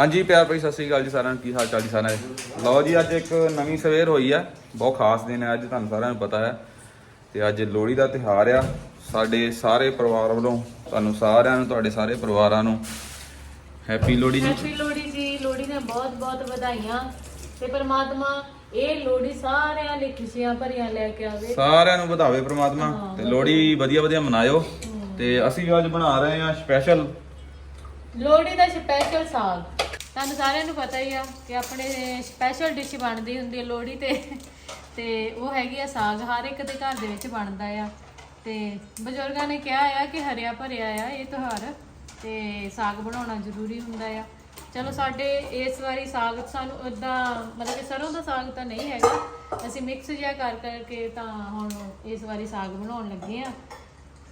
ਹਾਂਜੀ ਪਿਆਰ ਭਰੀ ਸਤਿ ਸ੍ਰੀ ਅਕਾਲ ਜੀ ਸਾਰਿਆਂ ਨੂੰ। ਕੀ ਹਾਲ ਚਾਲ ਜੀ ਸਾਰਿਆਂ ਦੇ? ਲਓ ਜੀ ਅੱਜ ਇੱਕ ਨਵੀਂ ਸਵੇਰ ਹੋਈ ਆ। ਬਹੁਤ ਖਾਸ ਦਿਨ ਹੈ ਅੱਜ ਤੁਹਾਨੂੰ ਸਾਰਿਆਂ ਨੂੰ ਪਤਾ ਹੈ। ਤੇ ਅੱਜ ਲੋਹੜੀ ਦਾ ਤਿਉਹਾਰ ਆ। ਸਾਡੇ ਸਾਰੇ ਪਰਿਵਾਰ ਵੱਲੋਂ ਤੁਹਾਨੂੰ ਸਾਰਿਆਂ ਨੂੰ ਤੁਹਾਡੇ ਸਾਰੇ ਪਰਿਵਾਰਾਂ ਨੂੰ ਹੈਪੀ ਲੋਹੜੀ ਜੀ। ਹੈਪੀ ਲੋਹੜੀ ਜੀ। ਲੋਹੜੀ ਦੀਆਂ ਬਹੁਤ ਬਹੁਤ ਵਧਾਈਆਂ। ਤੇ ਪ੍ਰਮਾਤਮਾ ਇਹ ਲੋਹੜੀ ਸਾਰਿਆਂ ਲਈ ਖੁਸ਼ੀਆਂ ਭਰੀਆਂ ਲੈ ਕੇ ਆਵੇ। ਸਾਰਿਆਂ ਨੂੰ ਵਧਾਵੇ ਪ੍ਰਮਾਤਮਾ। ਤੇ ਲੋਹੜੀ ਵਧੀਆ ਵਧੀਆ ਮਨਾਇਓ। ਤੇ ਅਸੀਂ ਅੱਜ ਬਣਾ ਰਹੇ ਹਾਂ ਸਪੈਸ਼ਲ। ਲੋਹੜੀ ਦਾ ਸਪੈਸ਼ਲ ਸਾਗ। ਤੁਹਾਨੂੰ ਸਾਰਿਆਂ ਨੂੰ ਪਤਾ ਹੀ ਆ ਕਿ ਆਪਣੇ ਸਪੈਸ਼ਲ ਡਿਸ਼ ਬਣਦੀ ਹੁੰਦੀ ਹੈ ਲੋਹੜੀ ਤੇ। ਤੇ ਉਹ ਹੈਗੀ ਆ ਸਾਗ, ਹਰ ਇੱਕ ਦੇ ਘਰ ਦੇ ਵਿੱਚ ਬਣਦਾ ਆ। ਤੇ ਬਜ਼ੁਰਗਾਂ ਨੇ ਕਿਹਾ ਆ ਕਿ ਹਰਿਆ ਭਰਿਆ ਆ ਇਹ ਤਿਉਹਾਰ, ਤੇ ਸਾਗ ਬਣਾਉਣਾ ਜ਼ਰੂਰੀ ਹੁੰਦਾ ਆ। ਚਲੋ ਸਾਡੇ ਇਸ ਵਾਰੀ ਸਾਗ ਸਾਨੂੰ ਉਦਾਂ ਮਤਲਬ ਕਿ ਸਰੋਂ ਦਾ ਸਾਗ ਤਾਂ ਨਹੀਂ ਹੈਗਾ। ਅਸੀਂ ਮਿਕਸ ਜਿਹਾ ਕਰ ਕਰਕੇ ਤਾਂ ਹੁਣ ਇਸ ਵਾਰੀ ਸਾਗ ਬਣਾਉਣ ਲੱਗੇ ਆ।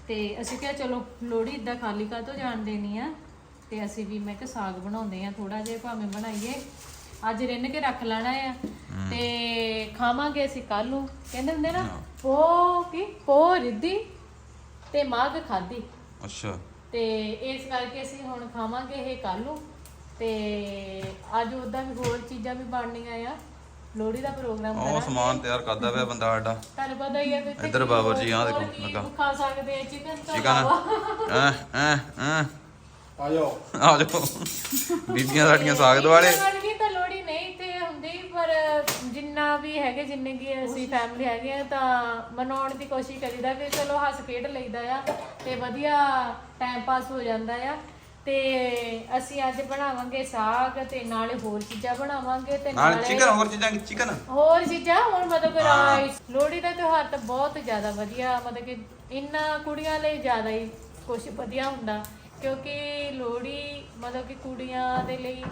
ਤੇ ਅਸੀਂ ਕਿਹਾ ਚਲੋ ਲੋਹੜੀ ਇਦਾਂ ਖਾਲੀ ਕਾਹਤੋਂ ਜਾਣ ਦੇਣੀ ਆ? ਤੇ ਅਸੀਂ ਵੀ ਮੈਂ ਕਿਹਾ ਸਾਗ ਬਣਾਉਂਦੇ ਆ ਥੋੜਾ ਜਿਹਾ ਭਾਵੇਂ ਬਣਾਈਏ। ਅੱਜ ਰਿੰਨ ਕੇ ਰੱਖ ਲੈਣਾ ਆ ਤੇ ਖਾਵਾਂਗੇ ਅਸੀਂ ਕੱਲ ਨੂੰ। ਕਹਿੰਦੇ ਹੁੰਦੇ ਨਾ ਪੋ ਕੀ? ਪੋ ਰਿੱਧੀ ਤੇ ਮਾਘ ਖਾਦੀ ਅੱਛਾ। ਤੇ ਇਸ ਕਰਕੇ ਅਸੀਂ ਹੁਣ ਖਾਵਾਂਗੇ ਇਹ ਕੱਲ ਨੂੰ। ਤੇ ਅੱਜ ਉਦਾਂ ਵੀ ਹੋਰ ਚੀਜ਼ਾਂ ਵੀ ਬਣਨੀਆਂ ਆ। ਲੋਹੜੀ ਦਾ ਪ੍ਰੋਗਰਾਮ ਉਹ ਕਰਾਂਗੇ। ਸਮਾਨ ਤਿਆਰ ਕਰਦਾ ਪਿਆ ਬੰਦਾ ਸਾਡਾ। ਤੁਹਾਨੂੰ ਪਤਾ ਹੀ ਹੈ ਕਿ ਇੱਧਰ ਬਾਬਰ ਜੀ, ਆਹ ਦੇਖੋ, ਕੀ ਲੱਗਾ। ਖਾ ਸਕਦੇ ਆ ਚਿਕਨ ਤੋਂ ਚਿਕਨ ਐ ਐ। ਆ ਜਾਓ ਆ ਜਾਓ ਬੀਬੀਆਂ ਸਾਡੀਆਂ ਸਾਗ ਦੁਆਲੇ ਵਰਗੀ ਤਾਂ ਲੋੜੀ ਨਹੀਂ ਤੇ ਹੁੰਦੀ ਪਰ ਜਿੰਨਾ ਵੀ ਹੈਗੇ ਜਿੰਨੇ ਕੀ ਅਸੀਂ ਫੈਮਿਲੀ ਹੈਗੇ ਆ ਤਾਂ ਮਨਾਉਣ ਦੀ ਕੋਸ਼ਿਸ਼ ਕਰੀਦਾ ਕਿ ਚਲੋ ਹੱਸ ਖੇਡ ਲਈਦਾ ਆ ਤੇ ਵਧੀਆ ਟਾਈਮ ਪਾਸ ਹੋ ਜਾਂਦਾ ਆ। ਤੇ ਅਸੀਂ ਅੱਜ ਬਣਾਵਾਂਗੇ ਸਾਗ ਤੇ ਨਾਲੇ ਹੋਰ ਚੀਜ਼ਾਂ ਬਣਾਵਾਂਗੇ ਤੇ ਨਾਲ ਨਾਲੇ ਚਿਕਨ ਹੋਰ ਚੀਜ਼ਾਂ ਚਿਕਨ ਹੋਰ ਚੀਜ਼ਾਂ? ਹੁਣ ਮਤਲਬ ਕਿ ਰਾਈਸ ਲੋਹੜੀ ਦਾ ਤਿਉਹਾਰ ਤਾਂ ਬਹੁਤ ਜ਼ਿਆਦਾ ਵਧੀਆ ਮਤਲਬ ਕਿ ਇੰਨਾ ਕੁੜੀਆਂ ਲਈ ਜ਼ਿਆਦਾ ਹੀ ਕੁਝ ਵਧੀਆ ਹੁੰਦਾ। ਕਿਉਂਕਿ ਲੋਹੜੀ ਮਤਲਬ ਕਿ ਕੁੜੀਆਂ ਦੇ ਲਈ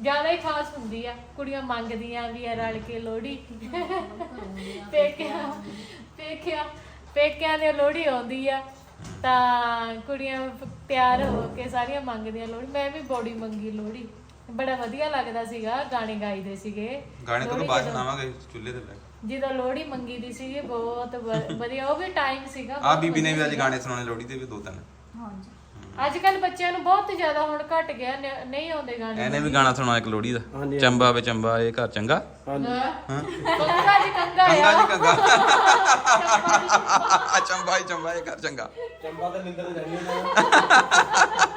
ਜ਼ਿਆਦਾ ਹੀ ਖਾਸ ਹੁੰਦੀ ਆ। ਕੁੜੀਆਂ ਮੰਗਦੀਆਂ ਵੀ ਆ ਰਲ ਕੇ ਲੋਹੜੀ। ਪੇਕਿਆਂ ਪੇਕਿਆਂ ਪੇਕਿਆਂ ਦੀ ਲੋਹੜੀ ਆਉਂਦੀ ਆ। ਤਾਂ ਕੁੜੀਆਂ ਤਿਆਰ ਹੋ ਕੇ ਸਾਰੀਆਂ ਮੰਗਦੀਆਂ ਲੋਹੜੀ। ਮੈਂ ਵੀ ਬੋੜੀ ਮੰਗੀ ਲੋਹੜੀ। ਬੜਾ ਵਧੀਆ ਲੱਗਦਾ ਸੀਗਾ ਗਾਣੇ ਗਾਈਦੇ ਸੀਗੇ। ਗਾਣੇ ਤੋਂ ਲੋਹੜੀ ਬਾਅਦ ਜਦੋਂ- ਸੁਣਾਵਾਂਗੇ ਚੁੱਲ੍ਹੇ ਤੇ ਬੈਠ ਜਦੋਂ ਲੋਹੜੀ ਮੰਗੀ ਦੀ ਸੀਗੀ ਬਹੁਤ ਵ- ਵਧੀਆ। ਉਹ ਵੀ ਟਾਈਮ ਸੀਗਾ ਆ ਬਹੁਤ ਬੀਬੀ ਨੇ ਵੀ ਅੱਜ ਗਾਣੇ ਸੁਣਾਉਣੇ ਲੋਹੜੀ ਤੇ ਵੀ ਦੋ ਤਿੰਨ। ਹਾਂਜੀ। ਅੱਜ ਕੱਲ ਬੱਚਿਆਂ ਨੂੰ ਬਹੁਤ ਜ਼ਿਆਦਾ ਹੁਣ ਘਟ ਗਿਆ ਨ- ਨਹੀਂ ਆਉਂਦੇ ਗਾਣੇ। ਇਹਨੇ ਵੀ ਗਾਣਾ ਸੁਣਾ ਇੱਕ ਲੋਹੜੀ ਦਾ। ਚੰਬਾ ਵੇ ਚੰਬਾ ਇਹ ਘਰ ਚੰਗਾ? ਕੰਗਾ ਜੀ ਕੰਗਾ ਕੰਗਾ ਜੀ ਕੰਗਾ ਚੰਬਾ ਹੀ ਚੰਬਾ ਇਹ ਘਰ ਚੰਗਾ। ਚੰਬਾ ਤੇ ਨਿੰਦਰ ਰਹਿਣੀ ਤੇ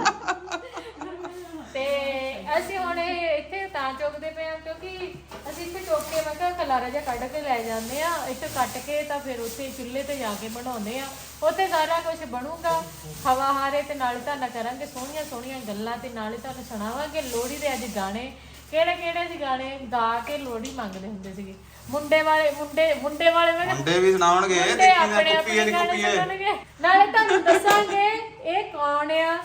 ਅਸੀਂ ਹੁਣ ਇਹ ਇੱਥੇ ਤਾਂ ਚੁੱਕਦੇ ਪਏ ਆ ਕਿਉਂਕਿ ਅਸੀਂ ਇੱਥੇ ਚੁੱਕ ਕੇ ਮੈਂ ਕਿਹਾ ਖਲਾਰਾ ਜਿਹਾ ਕੱਢ ਕੇ ਲੈ ਜਾਂਦੇ ਆ ਇੱਥੇ ਕੱਟ ਕੇ ਤਾਂ ਫਿਰ ਉੱਥੇ ਚੁੱਲ੍ਹੇ ਤੇ ਜਾ ਕੇ ਬਣਾਉਂਦੇ ਆ ਉੱਥੇ ਸਾਰਾ ਕੁਝ ਬਣੂਗਾ। ਹਵਾ ਹਾਰੇ ਤੇ ਨਾਲੇ ਤੁਹਾਨੂੰ ਕਰਾਂਗੇ ਸੋਹਣੀਆਂ ਸੋਹਣੀਆਂ ਗੱਲਾਂ ਤੇ ਨਾਲੇ ਤੁਹਾਨੂੰ ਸੁਣਾਵਾਂਗੇ। ਲੋਹੜੀ ਦੇ ਅੱਜ ਗਾਣੇ। ਕਿਹੜੇ ਕਿਹੜੇ ਸੀ ਗਾਣੇ? ਗਾ ਕੇ ਲੋਹੜੀ ਮੰਗਦੇ ਹੁੰਦੇ ਸੀਗੇ। ਮੁੰਡੇ ਵਾਲੇ ਮੁੰਡੇ ਮੁੰਡੇ ਵਾਲੇ ਮੈਂ ਕਿਹਾ ਮੁੰਡੇ ਵੀ ਸੁਣਾਉਣਗੇ। ਦੇਖੀ ਆਪਣੇ ਨਾ ਕੁੱਪੀ ਆਪਣੇ ਇਹਦੀ ਗਾਣੇ ਕੁੱਪੀ ਇਹ ਸੁਣਨਗੇ। ਨਾਲੇ ਤੁਹਾਨੂੰ ਦੱਸਾਂਗੇ ਇਹ ਕੌਣ ਆ?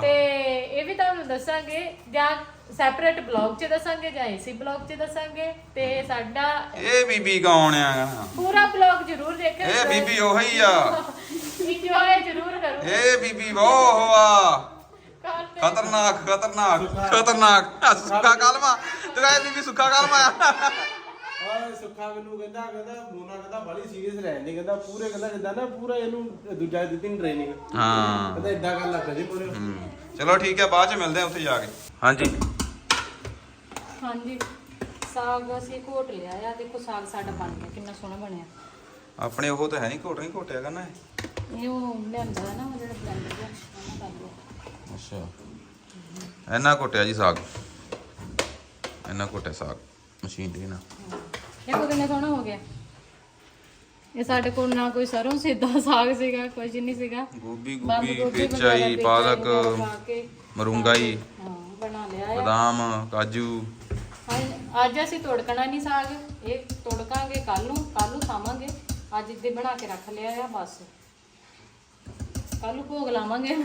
ਤੇ ਇਹ ਵੀ ਤੁਹਾਨੂੰ ਦੱਸਾਂਗੇ ਜਾਂ ਸੈਪਰੇਟ ਬਲੌਗ 'ਚ ਦੱਸਾਂਗੇ ਜਾਂ ਏਸੀ ਬਲੌਗ 'ਚ ਦੱਸਾਂਗੇ ਤੇ ਸਾਡਾ ਇਹ ਬੀਬੀ ਕੌਣ ਆ? ਪੂਰਾ ਬਲੌਗ ਜ਼ਰੂਰ ਦੇਖਿਓ ਇਹ ਬੀਬੀ ਉਹੀ ਆ। ਇੰਜੋਏ ਜ਼ਰੂਰ ਕਰੋ। ਇਹ ਬੀਬੀ ਉਹ ਆ। ਖਤਰਨਾਕ ਖਤਰਨਾਕ ਖਤਰਨਾਕ। ਸੁੱਕਾ ਕਲਮਾ। ਤੂੰ ਕਹੇ ਬੀਬੀ ਸੁੱਕਾ ਕਲਮਾ। ਆ ਓਏ ਸੁੱਖਾ ਮੈਨੂੰ ਕਹਿੰਦਾ ਕਹਿੰਦਾ ਮੋਨਾ ਕਹਿੰਦਾ ਬੜੀ ਸੀਰੀਅਸ ਰਹਿੰਦੀ ਕਹਿੰਦਾ ਪੂਰੇ ਕਹਿੰਦਾ ਜਿੱਦਾਂ ਨਾ ਪੂਰਾ ਇਹਨੂੰ ਦੂਜਾ ਦਿੱਤੀ ਟ੍ਰੇਨਿੰਗ ਹਾਂ। ਕਹਿੰਦਾ ਇਦਾਂ ਗੱਲ ਲੱਗ ਜੀ ਪੂਰੇ। ਹਮ, ਚਲੋ ਠੀਕ ਹੈ ਬਾਅਦ ਚ ਮਿਲਦੇ ਆ ਉੱਥੇ ਜਾ ਕੇ। ਹਾਂਜੀ। ਹਾਂਜੀ। ਸਾਗ ਅਸੀਂ ਘੋਟ ਲਿਆ ਆ ਦੇਖੋ ਸਾਗ ਸਾਡਾ ਬਣ ਗਿਆ ਕਿੰਨਾ ਸੋਹਣਾ ਬਣਿਆ। ਆਪਣੇ ਉਹ ਤਾਂ ਹੈ ਨਹੀਂ ਘੋਟ ਨਹੀਂ ਘੋਟਿਆ ਕਰਨਾ ਇਹ ਇਹ ਉਹ ਲਿਆਂਦਾ ਨਾ ਉਹ ਜਿਹੜਾ ਬਲੈਂਡਰ ਜਿਹਾ ਉਹਨਾਂ ਕਰ ਲਿਆ ਅੱਛਾ। ਇੰਨਾ ਘੋਟਿਆ ਜੀ ਸਾਗ। ਇੰਨਾ ਘੋਟਿਆ ਸਾਗ ਮਸ਼ੀਨ ਦੇ ਨਾਲ ਦੇਖੋ ਕਿੰਨਾ ਸੋਹਣਾ ਹੋ ਗਿਆ? ਇਹ ਸਾਡੇ ਕੋਲ ਨਾ ਕੋਈ ਸਰੋਂ ਸਿੱਧਾ ਸਾਗ ਸੀਗਾ ਕੁਝ ਨਹੀਂ ਸੀਗਾ। ਗੋਭੀ ਬੰਦ ਗੋਭੀ ਗੋਭੀ ਪੇਚਾਈ ਵਗੈਰਾ, ਪਾਲਕ ਵਗੈਰਾ ਪਾ ਕੇ। ਮਰੂੰਗਾਈ ਹਾਂ ਬਣਾ ਲਿਆ ਆ। ਬਦਾਮ ਕਾਜੂ। ਹਾਂ, ਅੱਜ ਅਸੀਂ ਤੋੜਕਣਾ ਨਹੀਂ ਸਾਗ। ਇਹ ਤੋੜਕਾਂਗੇ ਕੱਲ ਨੂੰ ਕੱਲ ਨੂੰ ਖਾਵਾਂਗੇ। ਅੱਜ ਇੱਦੇ ਬਣਾ ਕੇ ਰੱਖ ਲਿਆ ਆ ਬਸ। ਕੱਲ ਨੂੰ ਭੋਗ ਲਾਵਾਂਗੇ।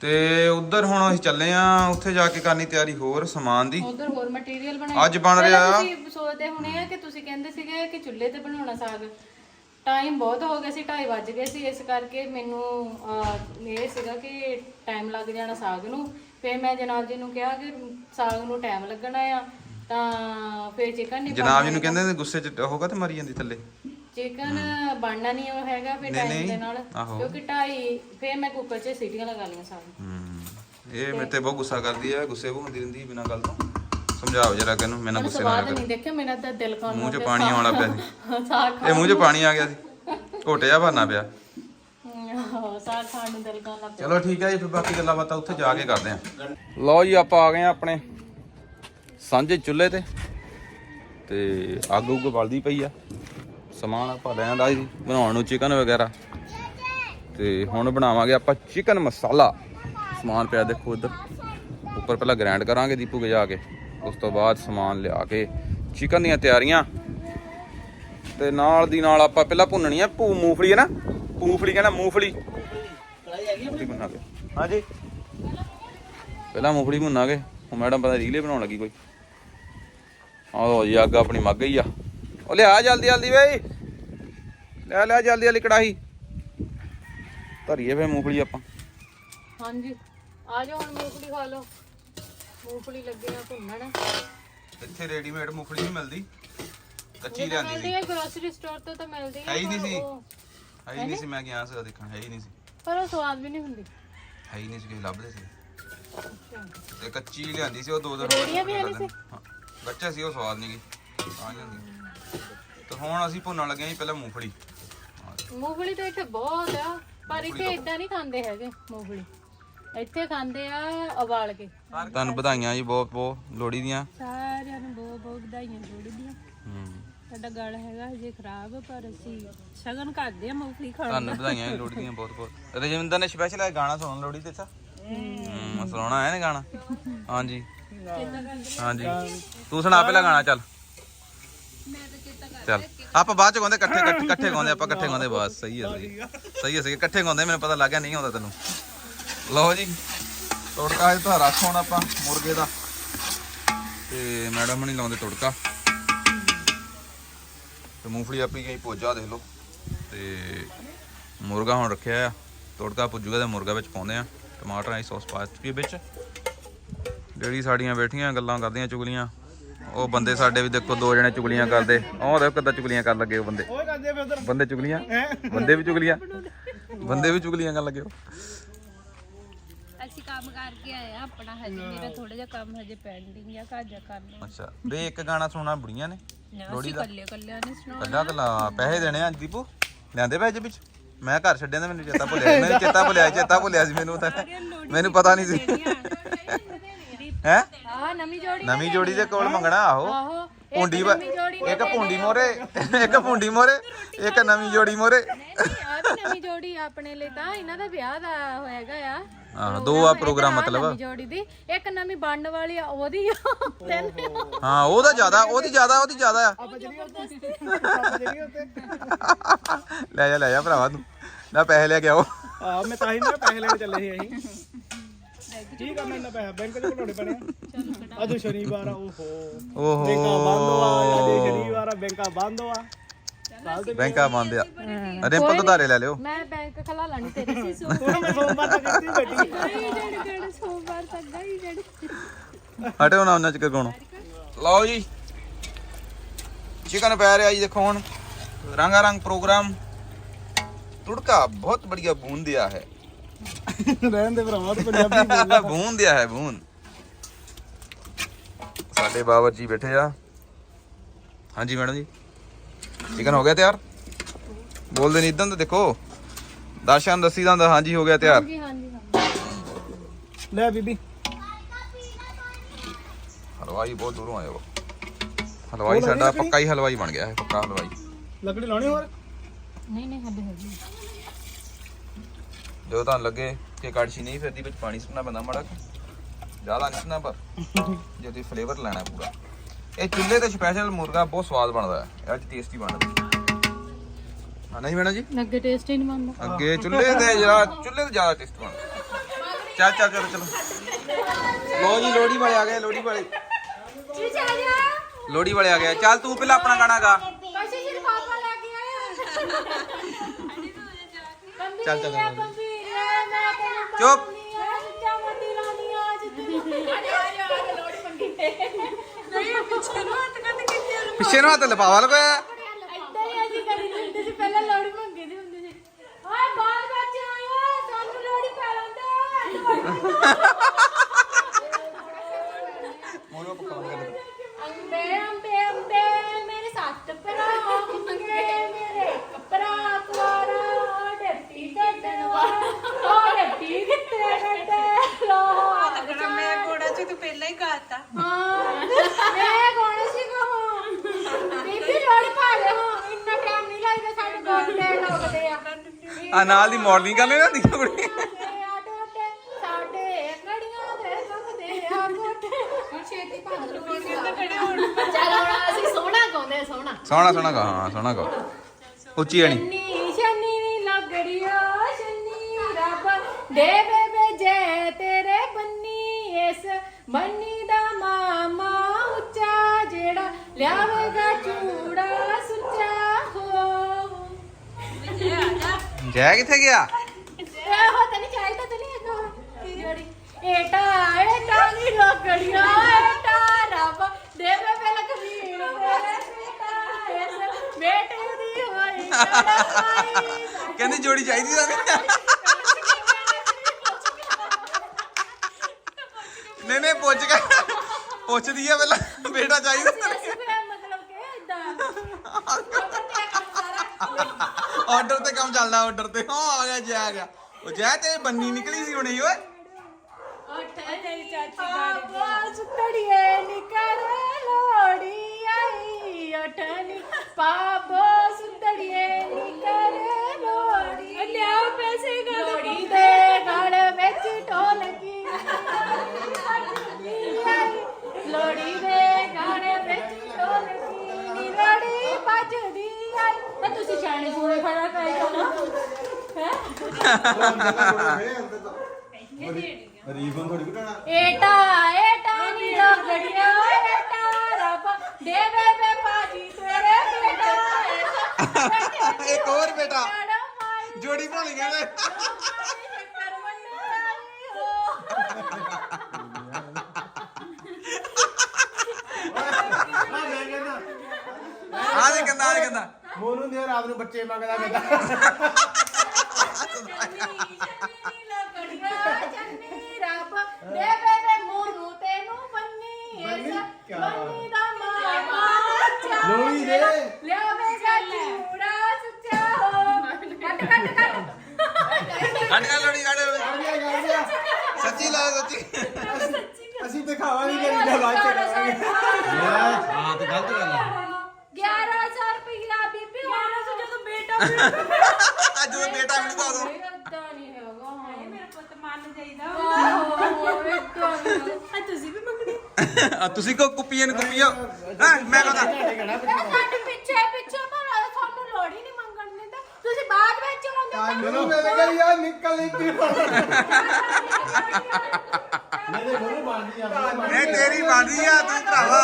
ਤੇ ਉਧਰ ਹੁਣ ਅਸੀਂ ਚੱਲੇ ਆ ਉੱਥੇ ਜਾ ਕੇ ਕਰਨੀ ਤਿਆਰੀ ਹੋਰ ਸਮਾਨ ਦੀ। ਉਧਰ ਹੋਰ ਮਟੀਰੀਅਲ ਬਣਾਇਆ ਅੱਜ ਬਣ ਰਿਹਾ। ਤੁਸੀਂ ਸੋਚਦੇ ਹੋਣੇ ਆ ਕਿ ਤੁਸੀਂ ਕਹਿੰਦੇ ਸੀਗੇ ਕਿ ਚੁੱਲ੍ਹੇ ਤੇ ਬਣਾਉਣਾ ਸਾਗ। ਟਾਈਮ ਬਹੁਤ ਹੋ ਗਿਆ ਸੀ 2:30 ਵੱਜ ਗਏ ਸੀ ਇਸ ਕਰਕੇ ਮੈਨੂੰ ਇਹ ਸੀਗਾ ਕਿ ਟਾਈਮ ਲੱਗ ਜਾਣਾ ਸਾਗ ਨੂੰ। ਫਿਰ ਮੈਂ ਜਨਾਬ ਜੀ ਨੂੰ ਕਿਹਾ ਕਿ ਸਾਗ ਨੂੰ ਟਾਈਮ ਲੱਗਣਾ ਆ ਤਾਂ ਫਿਰ ਚਿਕਨ ਨਹੀਂ ਜਨਾਬ ਜੀ ਨੂੰ ਕਹਿੰਦੇ ਗੁੱਸੇ ਚ ਹੋਗਾ ਤੇ ਮਰੀ ਜਾਂਦੀ ਥੱਲੇ? ਚਿਕਨ ਬਣਨਾ ਨਹੀਂ ਉਹ ਹੈਗਾ ਫਿਰ ਨਹੀਂ, ਟਾਈਮ ਦੇ ਨਹੀਂ। ਨਾਲ ਆਹੋ। ਕਿਉਂਕਿ 2:30 ਫਿਰ ਮੈਂ ਕੁੱਕਰ 'ਚ ਸੀਟੀਆਂ ਲਗਾ ਲਈਆਂ ਨੂੰ। ਹਮ। ਇਹ ਮੇਰੇ ਤੇ ਬਹੁਤ ਗੁੱਸਾ ਕਰਦੀ ਹੈ ਗੁੱਸੇ ਹੁੰਦੀ ਰਹਿੰਦੀ ਬਿਨਾਂ ਗੱਲ ਤੋਂ। ਸਮਝਾਓ ਜਰਾ ਕਿ ਇਹਨੂੰ ਮੈਨੂੰ ਮੈਨੂੰ ਗੁੱਸੇ ਨਾਲ ਸਵਾਦ ਨਹੀਂ ਦੇਖਿਆ ਮੇਰਾ ਤਾਂ ਦਿਲ ਖਾਣ ਮੂੰਹ 'ਚ ਪਾਣੀ ਆਉਣ ਲੱਗ ਪਿਆ ਸੀ। ਸਾਗ ਇਹ ਮੂੰਹ 'ਚ ਪਾਣੀ ਆ ਗਿਆ ਸੀ। ਘੋਟਿਆ ਭਰਨਾ ਪਿਆ। ਖਾ ਸਾਗ ਖਾਣ ਨੂੰ ਦਿਲ ਖਾਣ ਲੱਗ ਪਿਆ। ਚਲੋ ਠੀਕ ਹੈ ਜੀ ਫਿਰ ਬਾਕੀ ਗੱਲਾਂ ਬਾਤਾਂ ਉੱਥੇ ਜਾ ਕੇ ਕਰਦੇ ਆਂ। ਲਓ ਜੀ ਆਪਾਂ ਆ ਗਏ ਆ ਆਪਣੇ ਸਾਂਝੇ ਚੁੱਲ੍ਹੇ ਤੇ। ਤੇ ਅੱਗ ਉੱਗ ਬਲਦੀ ਪਈ ਆ। ਸਮਾਨ ਆਪਾਂ ਲੈ ਆਂਦਾ ਜੀ ਬਣਾਉਣ ਨੂੰ ਚਿਕਨ ਵਗੈਰਾ। ਤੇ ਹੁਣ ਬਣਾਵਾਂਗੇ ਆਪਾਂ ਚਿਕਨ ਮਸਾਲਾ ਸਮਾਨ ਪਿਆ ਦੇਖੋ ਉਧਰ। ਉੱਪਰ ਪਹਿਲਾਂ ਗ੍ਰਾਈਂਡ ਕਰਾਂਗੇ ਦੀਪੂ ਕੇ ਜਾ ਕੇ। ਉਸ ਤੋਂ ਬਾਅਦ ਸਮਾਨ ਲਿਆ ਕੇ ਚਿਕਨ ਦੀਆਂ ਤਿਆਰੀਆਂ। ਤੇ ਨਾਲ ਦੀ ਨਾਲ ਆਪਾਂ ਪਹਿਲਾਂ ਭੁੰਨਣੀ ਆ ਭੂ ਮੂੰਗਫਲੀ ਹੈ ਨਾ। ਮੂੰਗਫਲੀ ਕਹਿੰਦਾ ਮੂੰਗਫਲੀ। ਮੂੰਗਫਲੀ ਭੁੰਨਾਂਗੇ। ਹਾਂਜੀ। ਪਹਿਲਾਂ ਮੂੰਗਫਲੀ ਭੁੰਨਾਂਗੇ। ਹੁਣ ਮੈਡਮ ਪਤਾ ਰੀਲੇ ਬਣਾਉਣ ਲੱਗੀ ਕੋਈ। ਆਹੋ ਜੀ ਅੱਗ ਆਪਣੀ ਮੱਗ ਗਈ ਆ। ਉਹ ਲਿਆ ਜਲਦੀ ਜਲਦੀ ਬਈ। ਲੈ ਲੈ ਜਲਦੀ ਜਲਦੀ ਕੜਾਹੀ। ਧਰੀਏ ਫੇ ਮੂੰਗਫਲੀ ਆਪਾਂ। ਹਾਂਜੀ। ਆ ਜਾਓ ਹੁਣ ਮੂੰਗਫਲੀ ਖਾ ਲਓ। ਮੂੰਗਫਲੀ ਲੱਗੇ ਆ ਭੁੰਨਣ। ਇੱਥੇ ਰੈਡੀਮੇਡ ਮੂੰਗਫਲੀ ਨਹੀਂ ਮਿਲਦੀ। ਕੱਚੀ ਲਿਆਂਦੀ ਮਿਲਦੀ ਸੀ। ਹੈ ਗਰੋਸਰੀ ਸਟੋਰ ਤੋਂ ਤਾਂ ਮਿਲਦੀ ਹੈ ਹੀ ਨਹੀਂ ਪਰ ਸੀ। ਉਹ- ਹੈ ਹੀ ਨਹੀਂ ਸੀ ਮੈਂ ਗਿਆ ਸੀ ਦੇਖਣ ਹੈ ਹੀ ਨਹੀਂ ਸੀ। ਪਰ ਉਹ ਸਵਾਦ ਵੀ ਨਹੀਂ ਹੁੰਦੀ। ਹੈ ਹੀ ਨਹੀਂ ਸੀ ਕਿਸੇ ਲੱਭਦੇ ਸੀ। ਅੱਛਾ। ਤੇ ਕੱਚੀ ਲਿਆਂਦੀ ਸੀ ਉਹ ਦੋ ਦਿਨ ਰੇਹੜੀਆਂ ਵੀ ਹੈ ਨਹੀਂ ਸੀ? ਹਾਂ, ਕੱਚਾ ਸੀ ਉਹ ਸਵਾਦ ਨਹੀਂ ਗਈ ਆ ਜਾਂਦੀ। ਤੇ ਹੁਣ ਅਸੀਂ ਭੁੰਨਣ ਲੱਗੇ ਜੀ ਪਹਿਲਾਂ ਮੂੰਗਫਲੀ। ਮੂੰਗਫਲੀ ਤਾਂ ਇੱਥੇ ਬਹੁਤ ਆ ਪਰ ਇੱਥੇ ਇਦਾਂ ਨਹੀਂ ਖਾਂਦੇ ਹੈਗੇ ਮੂੰਗਫਲੀ। ਇੱਥੇ ਖਾਂਦੇ ਆ ਉਬਾਲ ਕੇ। ਤੁਹਾਨੂੰ ਵਧਾਈਆਂ ਜੀ ਬਹੁਤ ਬਹੁਤ ਲੋੜੀ ਦੀਆਂ। ਸਾਰਿਆਂ ਨੂੰ ਬਹੁਤ ਬਹੁਤ ਵਧਾਈਆਂ ਲੋਹੜੀ ਦੀਆਂ। ਹੂੰ। ਸਾਡਾ ਗਲ ਹੈਗਾ ਹਜੇ ਖਰਾਬ ਪਰ ਅਸੀਂ ਸ਼ਗਨ ਕਰਦੇ ਆ ਮੂੰਗਫਲੀ ਖਾਣ ਤੁਹਾਨੂੰ ਵਧਾਈਆਂ ਜੀ ਲੋੜੀ ਦੀਆਂ ਬਹੁਤ ਬਹੁਤ। ਰਜਿੰਦਰ ਨੇ ਸਪੈਸ਼ਲ ਇਹ ਗਾਣਾ ਸੁਣਨ ਲੋੜੀ ਤੇ ਸਾ ਹੂੰ ਸੁਣਾਉਣਾ ਹੈ ਨਾ ਗਾਣਾ? ਹਾਂਜੀ। ਹਾਂਜੀ। ਤੂੰ ਸੁਣਾ ਪਹਿਲਾਂ ਗਾਣਾ ਚੱਲ। ਚੱਲ ਆਪਾਂ ਬਾਅਦ ਚ ਗਾਉਂਦੇ ਇਕੱਠੇ ਇਕੱਠੇ- ਇਕੱਠੇ ਗਾਉਂਦੇ ਆਪਾਂ ਇਕੱਠੇ ਗਾਉਂਦੇ ਬਸ ਸਹੀ ਹੈ ਸਹੀ। ਹੈ। ਸਹੀ ਹੈ ਸਹੀ ਹੈ, ਇਕੱਠੇ ਗਾਉਂਦੇ ਮੈਨੂੰ ਪਤਾ ਲੱਗ ਨਹੀਂ ਆਉਂਦਾ ਤੈਨੂੰ। ਲਓ ਜੀ ਤੜਕਾ ਇਹ ਤਾਂ ਰੱਖ ਹੁਣ ਆਪਾਂ ਮੁਰਗੇ ਦਾ। ਤੇ ਮੈਡਮ ਨਹੀਂ ਲਾਉਂਦੇ ਤੜਕਾ। ਤੇ ਮੂੰਗਫਲੀ ਆਪਣੀ ਗਈ ਪੋਜਾ ਦੇਖ ਲਓ। ਤੇ ਮੁਰਗਾ ਹੁਣ ਰੱਖਿਆ ਆ। ਤੜਕਾ ਪੁੱਜੂਗਾ ਤੇ ਮੁਰਗਾ ਵਿੱਚ ਪਾਉਂਦੇ ਆ। ਟਮਾਟਰ ਆਈ ਸੌਸ ਪਾ ਚੁੱਕੀ ਵਿੱਚ। ਜਿਹੜੀ ਸਾਡੀਆਂ ਬੈਠੀਆਂ ਗੱਲਾਂ ਕਰਦੀਆਂ ਚੁਗਲੀਆਂ। ਉਹ ਬੰਦੇ ਸਾਡੇ ਵੀ ਦੇਖੋ ਦੋ ਜਣੇ ਚੁਗਲੀਆਂ ਕਰਦੇ। ਉਹ ਦੇਖੋ ਕਿੱਦਾਂ ਚੁਗਲੀਆਂ ਕਰਨ ਲੱਗੇ ਉਹ ਬੰਦੇ। ਓਏ ਕਰਦੇ ਫੇ ਉਧਰ। ਬੰਦੇ ਚੁਗਲੀਆਂ? ਬੰਦੇ ਵੀ ਚੁਗਲੀਆਂ? ਬੰਦੇ ਵੀ ਚੁਗਲੀਆਂ ਕਰਨ ਲੱਗੇ ਉਹ। ਅਸੀਂ ਕੰਮ ਕਰਕੇ ਆਏ ਆ ਆਪਣਾ ਹਜੇ ਮੇਰਾ ਥੋੜਾ ਜਿਹਾ ਕੰਮ ਹਜੇ ਪੈਂਡਿੰਗ ਆ ਘਰ ਜਾ ਕਰਨਾ ਅੱਛਾ ਦੇ ਇੱਕ ਗਾਣਾ ਸੁਣਨਾ ਬੁੜੀਆਂ ਨੇ? ਲੋੜੀ ਦਾ? ਕੱਲੇ ਕੱਲਿਆਂ ਨੇ ਸੁਣਾ ਕੱਲਾ ਕੱਲਾ ਪੈਸੇ ਦੇਣੇ ਆ ਦੀਪੂ? ਲਿਆਂਦੇ ਪੈਸੇ ਵਿੱਚ? ਮੈਂ ਘਰ ਛੱਡਿਆ ਤਾਂ ਮੈਨੂੰ ਚੇਤਾ ਭੁੱਲਿਆ ਮੈਨੂੰ ਚੇਤਾ ਭੁੱਲਿਆ ਚੇਤਾ ਭੁੱਲਿਆ ਸੀ ਮੈਨੂੰ ਤਾਂ। ਮੈਨੂੰ ਪਤਾ ਨਹੀਂ ਸੀ। ਹੈ? ਆ ਨਵੀਂ ਜੋੜੀ ਨਵੀਂ ਜੋੜੀ ਦੇ ਕੋਲ ਮੰਗਣਾ ਆਹੋ। ਆਹੋ ਪੁੰਡੀ ਵਾ- ਇੱਕ ਪੁੰਡੀ ਮੋਰੇ ਇੱਕ ਪੁੰਡੀ ਮੋਰੇ ਇੱਕ ਨਵੀਂ ਜੋੜੀ ਮੋਰੇ। ਨਹੀਂ ਆ ਵੀ ਨਵੀਂ ਜੋੜੀ ਆਪਣੇ ਲਈ ਤਾਂ ਇਹਨਾਂ ਦਾ ਵਿਆਹ ਦਾ ਹੋਏਗਾ ਆ। ਆਹ ਦੋ ਆ ਪ੍ਰੋਗਰਾਮ ਮਤਲਬ। ਨਵੀਂ ਜੋੜੀ ਦੀ ਇੱਕ ਨਵੀਂ ਬਣਨ ਵਾਲੀ ਆ ਉਹਦੀ ਆ ਤਿੰਨ ਹਾਂ ਉਹਦਾ ਜ਼ਿਆਦਾ ਉਹਦੀ ਜ਼ਿਆਦਾ ਉਹਦੀ ਜ਼ਿਆਦਾ ਆ। ਲੈ ਜਾ ਲੈ ਜਾ ਭਰਾਵਾ ਤੂੰ। ਲੈ ਪੈਸੇ ਲੈ ਕੇ ਆਓ। ਆ ਮੈਂ ਤਾਂ ਹੀ ਨਾ ਪੈਸੇ ਲੈਣ ਚੱਲੇ ਸੀ ਅਸੀਂ। ਠੀਕ ਆ ਮੈਨੂੰ ਪੈਸੇ? ਬੈਂਕ ਚ ਘਟਾਉਣੇ ਪੈਣੇ ਆ। ਅੱਜ ਸ਼ਨੀਵਾਰ ਆ ਓਹੋ। ਓਹੋ। ਬੈਂਕਾਂ ਬੰਦ ਆ ਅੱਜ ਸ਼ਨੀਵਾਰ ਆ ਬੈਂਕਾਂ ਬੰਦ ਆ ਕੱਲ ਦੇ ਬੈਂਕਾਂ ਬੰਦ ਆ। ਰਿੰਪਲ ਤੋਂ ਧਾਰੇ ਲੈ ਲਿਓ। ਮੈਂ ਬੈਂਕ ਖਲਾ ਲਾਣੀ ਤੇਰੀ ਸੀ ਉਹ ਮੈਂ ਸੋਮਵਾਰ ਤੱਕ ਕੀਤੀ ਬੈਠੀ ਜਿਹੜੇ ਜਿਹੜੇ ਸੋਮਵਾਰ ਤੱਕ ਗਈ ਜਿਹੜੇ ਹਟਿਓ ਨਾ ਉਹਨਾਂ ਚ ਕਰਗਾਉਣੋ ਲਓ ਜੀ। ਚਿਕਨ ਪੈ ਰਿਹਾ ਜੀ ਦੇਖੋ ਹੁਣ। ਰੰਗਾ ਰੰਗ ਪ੍ਰੋਗਰਾਮ। ਤੁੜਕਾ ਬਹੁਤ ਬੜੀਆ ਬੂਨ ਦਿਆ ਹੈ। ਰਹਿਣ ਦੇ ਭਰਾਵਾ ਤੂੰ ਪੰਜਾਬੀ ਬੋਲ ਬੂਨ ਦਿਆ ਹੈ ਬੂਨ ਸਾਡੇ ਬਾਬਰ ਜੀ ਬੈਠੇ ਆ। ਹਾਂਜੀ ਮੈਡਮ ਜੀ। ਚਿਕਨ ਹੋ ਗਿਆ ਤਿਆਰ? ਬੋਲਦੇ ਨਹੀਂ ਇਦਾਂ ਤਾਂ ਦੇਖੋ। ਦਰਸ਼ਨ ਦੱਸੀ ਦਾ ਹਾਂਜੀ ਹੋ ਗਿਆ ਤਿਆਰ। ਹਾਂਜੀ ਹਾਂਜੀ ਹਾਂਜੀ। ਲੈ ਬੀਬੀ। ਹਲਵਾਈ ਬਹੁਤ ਦੂਰੋਂ ਆਇਆ ਵਾ ਹਲਵਾਈ ਸਾਡਾ ਪੱਕਾ ਹੀ ਹਲਵਾਈ ਬਣ ਗਿਆ ਹੈ ਪੱਕਾ ਹਲਵਾਈ। ਲੱਕੜੀ ਲਾਉਣੀ ਹੋਰ? ਨਹੀਂ ਨਹੀਂ ਹੱਦ ਹੈਗੀ। ਜਦੋਂ ਤੁਹਾਨੂੰ ਲੱਗੇ ਕਿ ਕੜਛੀ ਨਹੀਂ ਫਿਰਦੀ ਵਿੱਚ ਪਾਣੀ ਸੁੱਟਣਾ ਪੈਂਦਾ ਮਾੜਾ ਕੁ। ਜ਼ਿਆਦਾ ਨਹੀਂ ਸੁੱਟਣਾ ਪਰ ਜੇ ਤੁਸੀਂ ਫਲੇਵਰ ਲੈਣਾ ਪੂਰਾ। ਇਹ ਚੁੱਲ੍ਹੇ ਤੇ ਸਪੈਸ਼ਲ ਮੁਰਗਾ ਬਹੁਤ ਸਵਾਦ ਬਣਦਾ ਹੈ। ਇਹ ਅੱਜ ਟੇਸਟੀ ਬਣਦਾ ਹਾਂ। ਨਹੀਂ ਮੈਡਮ ਜੀ? ਅੱਗੇ ਟੇਸਟ ਹੀ ਨਹੀਂ ਬਣਦਾ। ਅੱਗੇ ਚੁੱਲ੍ਹੇ ਤੇ ਜਰਾ ਚੁੱਲ੍ਹੇ ਤੇ ਜ਼ਿਆਦਾ ਟੇਸਟ ਬਣਦਾ। ਚੱਲ ਚੱਲ ਚੱਲ ਚਲੋ। ਲੋ ਜੀ ਲੋੜੀ ਵਾਲੇ ਆ ਗਏ ਲੋੜੀ ਵਾਲੇ। ਲੋੜੀ ਵਾਲੇ ਆ ਗਏ। ਚੱਲ ਤੂੰ ਪਹਿਲਾਂ ਆਪਣਾ ਗਾਣਾ ਗਾ। ਪਾਸ਼ੇ ਜੀ ਪਾਪਾ ਲੈ ਕੇ ਆਇਆ। ਚੱਲ ਚੱਲ ਚੱਲ। ਚੁੱਪ। ਪਿੱਛੇ ਨੂੰ ਹੱਥ ਕੱਢ ਕੇ ਪਿੱਛੇ ਨੂੰ ਹੱਥ ਲਪਾਵਾ ਲਗਾਇਆ ਇੱਦਾਂ ਹੀ ਅਸੀਂ ਕਰੀ ਹੁੰਦੇ ਸੀ ਪਹਿਲਾਂ ਲੋੜੀ ਮੰਗੀ ਦੀ ਹੁੰਦੀ ਸੀ ਓਏ ਬਾਹਰ ਬੱਚੇ ਆਏ ਓਏ ਸਾਨੂੰ ਲੋੜੀ ਪੈ ਲੈਂਦੇ ਮੋਨੂ ਪੱਕਾ ਬੰਦ ਕਰ ਅੰਬੇ ਅੰਬੇ ਅੰਬੇ ਮੇਰੇ ਸੱਤ ਭਰਾ ਮੰਗੇ ਮੇਰੇ ਇੱਕ ਭਰਾ ਕੁਆਰਾ ਡੱਟੀ ਕੱਢਣ ਵਾਲਾ ਉਹ ਡੱਟੀ ਕਿੱਥੇ ਕੱਢੇ ਲੋ ਲੱਗਣਾ ਮੈਂ ਘੋੜਾ ਚ ਤੂੰ ਪਹਿਲਾਂ ਹੀ ਗਾਤਾ ਹਾਂ ਮੈਂ ਕੌਣ ਸੀ ਕਹੂੰ ਬੀਬੀ ਲੋੜ ਪਾ ਲੈ ਹਾਂ ਇੰਨਾ ਟਾਈਮ ਨਹੀਂ ਲੱਗਦਾ ਸਾਡੇ ਗੋਡੇ ਲੱਗਦੇ ਆ ਆ ਨਾਲ ਦੀ ਮਾਡਲਿੰਗ ਕਰ ਲੈਣਾ ਦੀ ਕੁੜੀ ਸੋਹਣਾ ਸੋਹਣਾ ਗਾ ਹਾਂ, ਸੋਹਣਾ ਗਾ ਉੱਚੀ ਆਣੀ ਸ਼ਨੀ ਸ਼ਨੀ ਨੀ। ਲੱਗੜਿਓ ਸ਼ਨੀ ਰੱਬ ਦੇਵੇ ਬੇਜੇ ਤੇਰੇ ਬੰਨੀ ਇਸ ਬੰਨੀ ਦਾ ਮਾਮਾ ਉੱਚਾ ਜਿਹੜਾ ਲਿਆਵੇਗਾ ਚੂੜਾ ਸੁੱਚਾ ਹੋ ਜੈ ਕਿੱਥੇ ਗਿਆ? ਇਹੋ ਤੈਨੂੰ ਚਾਹੀਦਾ ਤੇ ਨਹੀਂ ਇਹੋ ਜਿਹੜੀ ਏਟਾ ਏਟਾ ਨੀ ਲੱਗੜਿਓ ਏਟਾ ਰੱਬ ਦੇਵੇ ਬੇ ਲਖਵੀਰ ਤੇਰੇ ਬੇਟੇ ਦੀ ਹੋਈ ਕਹਿੰਦੀ ਜੋੜੀ ਚਾਹੀਦੀ ਤਾਂ ਨਹੀਂ ਨਹੀਂ, ਪੁੱਛ ਕੇ ਪੁੱਛਦੀ ਆ ਪਹਿਲਾਂ, ਬੇਟਾ ਚਾਹੀਦਾ। ਮਤਲਬ ਕਿ ਇਦਾਂ ਆਰਡਰ ਤੇ ਕੰਮ ਚੱਲਦਾ ਆਰਡਰ ਤੇ। ਹਾਂ ਆ ਗਿਆ ਜੈ ਆ ਗਿਆ। ਉਹ ਜੈ ਤੇ ਬੰਨੀ ਨਿਕਲੀ ਸੀ ਹੁਣੇ ਓਏ। ਤੇਰੀ ਚਾਚੀ ਗਾੜੀ ਸੁਤੜੀਏ ਨਿਕਰ ਲੋੜੀ ਆਈ ਅਠਨੀ ਪਾਪੋ ਸੁਤੜੀਏ ਨਿਕਰ ਲੋੜੀ ਲਿਆ ਪੈਸੇ ਗਾ ਲੋੜੀ ਦੇ ਗਲ ਵਿੱਚ ਢੋਲਕੀ ਲੋੜੀ ਦੇ ਗਾਣੇ ਵਿੱਚ ਢੋਲਕੀ ਨੀ ਲੋੜੀ ਵੱਜਦੀ। ਆਈ। ਤਾਂ ਤੁਸੀਂ ਛਾਣੇ ਛੂਣੇ ਖੜਾ ਕਰੀ ਕਰੋ ਹੈ। ਰੀਫਨ ਥੋੜੀ ਘਟਾਣਾ ਏਟਾ ਏਟਾ ਨੀ ਲੱਗੜਿਆ ਏਟਾ ਰੱਬ। ਦੇਵੇ ਵੇ ਪਾਜੀ ਤੇਰੇ ਬੇਟਾ ਇੱਕ ਹੋਰ ਬੇਟਾ। ਜੋੜੀ ਹੋ ਮੈਂ ਕਹਿੰਦਾ। ਆ ਦੇ ਕਹਿੰਦਾ ਆ ਦੇ ਕਹਿੰਦਾ ਮੋਨੂ ਦੇ ਰਾਤ ਨੂੰ ਬੱਚੇ ਮੰਗਦਾ ਕਹਿੰਦਾ ਚੰਨੀ ਰੱਬ ਦੇਵੇ ਵੇ ਮੋਨੂ ਤੈਨੂੰ ਬੰਨੀ ਬੰਨੀ? ਇਸ ਕਿਆ ਬੰਨੀ ਦਾ ਮਾਮਾ ਚਾ ਲੋਹੜੀ ਦੇ। ਲਿਆਵੇਗਾ ਚੂੜਾ ਸੁੱਚਾ ਹੋ ਕੱਟ ਕੱਟ ਕੱਟ ਕੱਢ ਕਰ ਲੋੜੀ ਕੱਢ ਲੋੜੀ। ਆ ਗਿਆ ਆ ਗਿਆ ਸੱਚੀ ਲਾ ਸੱਚੀ ਅਸੀਂ ਦਿਖਾਵਾ ਨਹੀਂ ਕਰੀਦਾ ਬਾਅਦ ਚ ਕਰਾਂਗੇ ਹਾਂ ਤੇ ਗਲਤ ਗੱਲ ਆ 11000 ਰੁਪਇਆ ਬੀਬੀ 1100 ਜਦੋਂ ਬੇਟਾ ਅੱਜ ਜਦੋਂ ਬੇਟਾ ਮਿਲਦਾ ਉਦੋਂ ਇਦਾਂ ਨਹੀਂ ਹੈਗਾ। ਹਾਂ ਮੇਰਾ ਪੁੱਤ ਮੰਨ ਜਾਈਦਾ। ਆਹੋ ਇਦਾਂ ਨਹੀਂ ਆ ਤੁਸੀਂ ਵੀ ਮੰਗਣੀ? ਆ ਤੁਸੀਂ ਕੋ ਕੁੱਪੀਆਂ ਨੂੰ ਕੁੱਪੀਆਂ। ਹਾਂ ਮੈਂ ਕਹਦਾ ਸਾਡੇ ਪਿੱਛੇ ਪਿੱਛੇ ਭਲਾ ਤੁਹਾਨੂੰ ਲੋੜ ਹੀ ਨਹੀਂ ਮੰਗਣ ਦਿੰਦਾ ਤੁਸੀਂ ਬਾਅਦ ਵਿੱਚ ਆਉਂਦੇ ਮੈਨੂੰ ਮਿਲ ਗਈ ਯਾਰ ਨਿਕਲ ਇੱਥੇ ਮੇਰੇ ਮੋਨੂ ਬਾਂਦੀ ਆ। ਨਹੀਂ ਤੇਰੀ ਬਾਦੀ ਆ ਤੂੰ ਭਰਾਵਾ।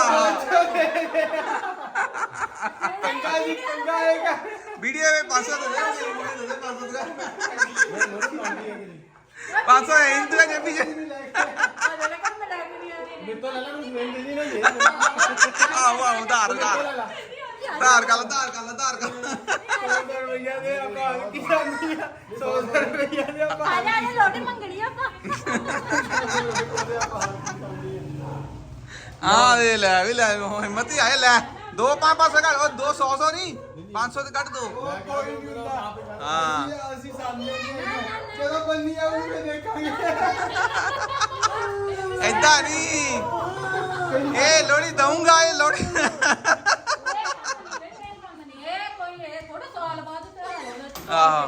ਹੈਗਾ ਵੀਡੀਓ ਵਿੱਚ 500 ਦੇ ਦੇ ਵੀਡੀਓ ਦੇ 500 ਦੇ ਮੇਰੇ ਮੋਨੂ ਬਾਂਦੀ ਹੈ 500 ਹੈ ਇੰਦੂ ਦਾ ਜੇਬੀ ਚ ਆ ਲੈ ਕਰ ਮੈਂ ਲੈ ਕੇ ਨਹੀਂ ਆਉਂਦੀ ਮੇਰੇ ਤੋਂ ਲੈ ਲੈ ਨੂੰ ਮਿਲ ਨਹੀਂ ਨਾ ਜੇ। ਆਹੋ ਆਹੋ ਧਾਰ ਧਾਰ ਧਾਰ ਗੱਲ ਧਾਰ ਗੱਲ ਧਾਰ ਗੱਲ 100 ਰੁਪਈਆ ਦੇ ਆਪਾਂ ਕੀ ਕਰਨੀ ਆ? 100 ਰੁਪਈਆ ਦੇ ਆਪਾਂ। ਆ ਜਾ ਇਹ ਲੋਟੀ ਮੰਗਣੀ ਆਪਾਂ। ਆ ਦੇ ਲੈ ਵੀ ਲੈ ਹਿੰਮਤ ਹੀ ਆਏ ਲੈ। ਦੋ ਪੰਜ ਪੰਜ ਸੌ ਘੱਟ ਉਹ ਦੋ ਸੌ ਸੌ ਨਹੀਂ 500 ਤੇ ਕੱਢ ਦੋ। ਕੋਈ ਨਹੀਂ ਹੁੰਦਾ। ਹਾਂ। ਅਸੀਂ ਸਾਹਮਣੇ ਚਲੋ ਬੰਨੀ ਆਉਂਗੇ ਦੇਖਾਂਗੇ। ਐਦਾਂ ਨਹੀਂ ਇਹ ਲੋੜੀ ਦਊਂਗਾ ਇਹ ਲੋੜੀ ਇਹ ਕੋਈ ਇਹ ਥੋੜਾ ਸਾਲ ਬਾਅਦ ਤੇ ਹੋਣਾ। ਆਹੋ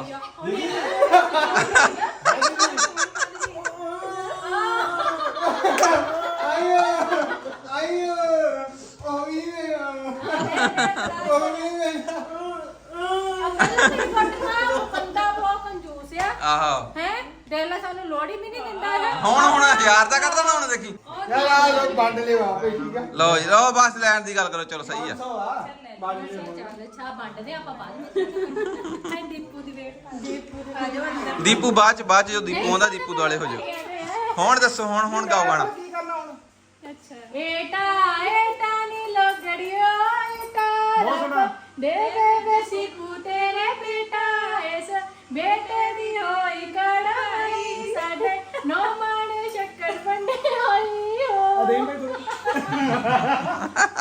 ਆਇਓ ਆਇਓ ਉਹ ਵੀ ਉਹ ਵੀ ਬੰਦਾ ਬਹੁਤ ਕੰਜੂਸ ਆ। ਆਹੋ। ਹੈ? ਡੇਲਾ ਸਾਨੂੰ ਲੋੜੀ ਵੀ ਨਹੀਂ ਦਿੰਦਾ ਹੈ ਹੁਣ ਹੁਣ ਹਜ਼ਾਰ ਦਾ ਕੱਢ ਦੇਣਾ ਹੁਣ ਦੇਖੀ। ਯਾਰ ਆ ਲੋਕ ਵੰਡ ਲਿਓ ਆਪੇ ਠੀਕ ਆ। ਲਓ ਜੀ ਲਓ ਬਸ ਲੈਣ ਦੀ ਗੱਲ ਕਰੋ ਚਲੋ ਸਹੀ ਆ। ਸੌ ਆ। ਵੰਡ ਲਿਓ। ਚੱਲ ਛਾ ਵੰਡਦੇ ਆਪਾਂ ਬਾਅਦ ਵਿੱਚ। ਦੀਪੂ ਦੀ ਵੇਟ ਦੀਪੂ ਦੀ ਆ ਜਾਓ ਅੰਦਰ ਦੀਪੂ ਬਾਅਦ ਚ ਬਾਅਦ ਚ ਜੋ ਦੀਪੂ ਆਉਂਦਾ ਦੀਪੂ ਦੁਆਲੇ ਹੋ ਜਾਓ। ਹੁਣ ਦੱਸੋ ਹੁਣ ਹੁਣ ਗਾਓ ਗਾਣਾ। ਕੀ ਕਰਨਾ ਹੁਣ? ਅੱਛਾ। ਏਟਾ ਏਟਾ ਨੀ ਲੋਗੜਿਓ। ਸੋਹਣਾ। ਦੇ ਦੇ ਬੇਸੀ ਪੂ ਤੇਰੇ ਬੇਟਾ ਇਸ ਬੇਟੇ ਦੀ ਹੋਈ ਕੜਾਈ। ਸਾਡੇ ਨੌ ਮਾਣ ਸ਼ੱਕਰ ਵੰਡੇ ਹੋਈ ਹੋ। ਅਦੇ ਮੈਂ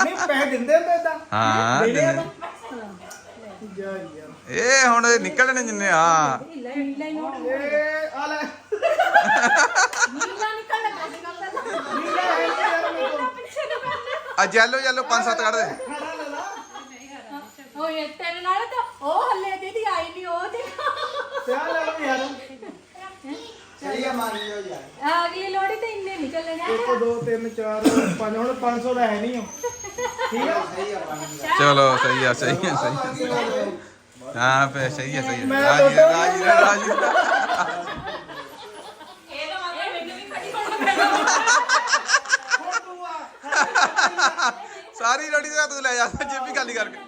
ਨਹੀਂ ਪੈਸੇ ਦਿੰਦੇ ਹੁੰਦੇ ਇਦਾਂ ਹਾਂ ਦਿੰਦੇ। ਆ। ਜਾ ਯਾਰ। ਇਹ ਹੁਣ ਇਹ ਨਿਕਲਣੇ ਜਿੰਨੇ ਆ ਇਹ ਆ ਲੈ। ਨੀਲਾ ਨਿਕਲ ਲੱਗਾ ਸੀ ਗੱਲ ਪਹਿਲਾਂ ਨੀਲਾ ਹੈ ਨੀ ਯਾਰ ਮੇਰੇ ਕੋਲ। ਆ ਜੈਲੋ ਜੈਲੋ ਪੰਜ ਸੱਤ ਕੱਢ ਦੇ। ਓਏ ਤੇਰੇ ਨਾਲ ਤਾਂ ਉਹ ਹੱਲੇ ਦੀਦੀ ਆਈ ਨਹੀਂ ਉਹ ਦੇਖ ਤੇ ਆ ਲੈ ਲਓ ਯਾਰ ਸਹੀ ਆ ਮਾਰ ਲਿਓ ਯਾਰ ਅਗਲੀ ਲੋੜੀ ਤੇ ਇੰਨੇ ਨਹੀਂ ਚੱਲਣੇ। 1 2 3 4 5 ਹੁਣ 500 ਦਾ ਹੈ ਨਹੀਂ ਉਹ। ਠੀਕ ਆ? ਸਹੀ ਆ ਚਲੋ ਸਹੀ ਆ ਸਹੀ ਆ ਸਹੀ ਆ। ਹਾਂ ਪੇ ਸਹੀ ਆ ਸਹੀ ਆ। ਮੈਂ ਰਾਜੀ ਤਾਂ- ਰਾਜੀ ਰਾਜੀ ਇਹ ਤਾਂ ਮਤਲਬ ਮੈਨੂੰ ਵੀ ਖੜੀ ਹੋਣਾ ਸਾਰੀ ਰੋਟੀ ਦਾ ਤੂੰ ਲੈ ਜਾ ਜੇਬੀ ਖਾਲੀ ਕਰਕੇ।